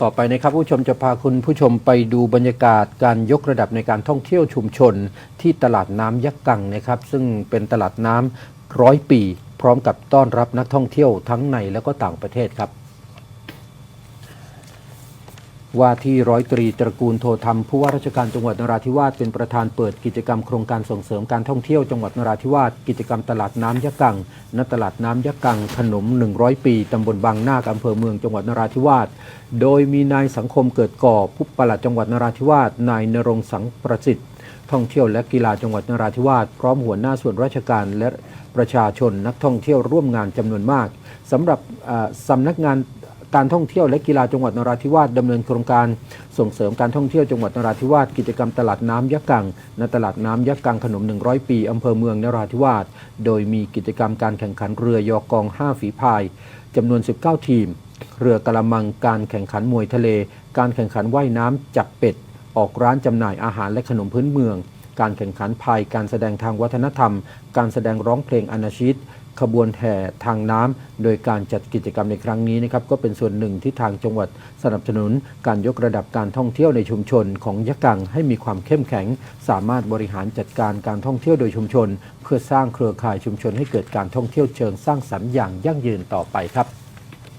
ต่อไปนะครับผู้ชมจะพาคุณผู้ชมไปดูบรรยากาศการยกระดับในการท่องเที่ยวชุมชน ที่ตลาดน้ำยักษ์กังนะครับ ซึ่งเป็นตลาดน้ำร้อยปี พร้อมกับต้อนรับนักท่องเที่ยวทั้งในและก็ต่างประเทศครับ ว่าที่ร้อยตรีตระกูลโทธรรมผู้ว่าราชการจังหวัดนราธิวาสเป็นประธานเปิดกิจกรรมโครงการส่งเสริมการท่องเที่ยวจังหวัดนราธิวาสกิจกรรมตลาดน้ำยะกังณตลาดน้ำยะกังขนม 100 ปีตำบลบางนาคอำเภอเมืองจังหวัดนราธิวาสโดยมีนายสังคมเกิดก่อผู้ปลัดจังหวัดนราธิวาสนายนรงสังประสิทธิ์ท่องเที่ยวและกีฬาจังหวัดนราธิวาสพร้อมหัวหน้าส่วนราชการและประชาชนนักท่องเที่ยวร่วมงานจำนวนมากสำหรับอ่าสำนักงาน การท่องเที่ยวและกีฬาจังหวัดนราธิวาสดำเนินโครงการ ส่งเสริมการท่องเที่ยวจังหวัดนราธิวาสกิจกรรมตลาดน้ำยะกังณตลาดน้ำยะกังขนม 100 ปีอำเภอเมืองนราธิวาสโดยมีกิจกรรมการแข่งขันเรือยอกอง 5 ฝีพายจำนวน 19 ทีม เรือกระมังการแข่งขันมวยทะเล การแข่งขันว่ายน้ำจับเป็ด ออกร้านจำหน่ายอาหารและขนมพื้นเมือง การแข่งขันพายการแสดงทางวัฒนธรรม การแสดงร้องเพลงอนาชิต ขบวนแห่ทางน้ำโดยการจัดกิจกรรมในครั้งนี้นะครับก็เป็นส่วนหนึ่งที่ทางจังหวัดสนับสนุน การยกระดับการท่องเที่ยวในชุมชนของยะกังให้มีความเข้มแข็ง สามารถบริหารจัดการการท่องเที่ยวโดยชุมชน เพื่อสร้างเครือข่ายชุมชนให้เกิดการท่องเที่ยวเชิงสร้างสรรค์อย่างยั่งยืนต่อไปครับ